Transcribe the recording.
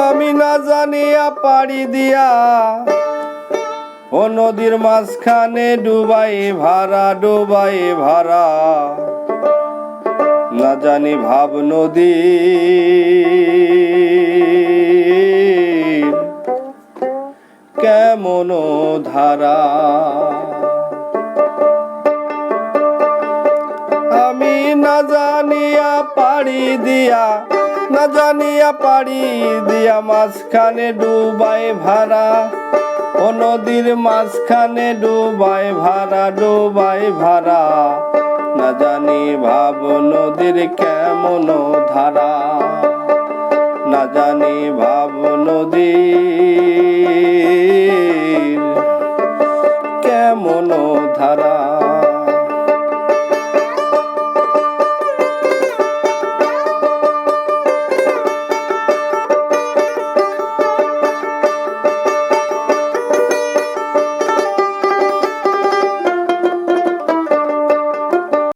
আমি না জানিয়া পাড়ি দিয়া ও নদীর মাঝখানে ডুবাই ভাড়া ডুবাই ভাড়া। না জানি ভাব নদী। কেমন ধারা। আমি না জানিয়া পাড়ি দিয়া না জানিয়া পাড়ি দিয়া মাঝখানে ডুবাই ভাড়া। ও নদীর মাঝখানে ডুবাই ভাড়া ডুবাই ভাড়া। না জানি ভাব নদীর কেমন ধারা। না জানি ভাব নদীর কেমন ধারা।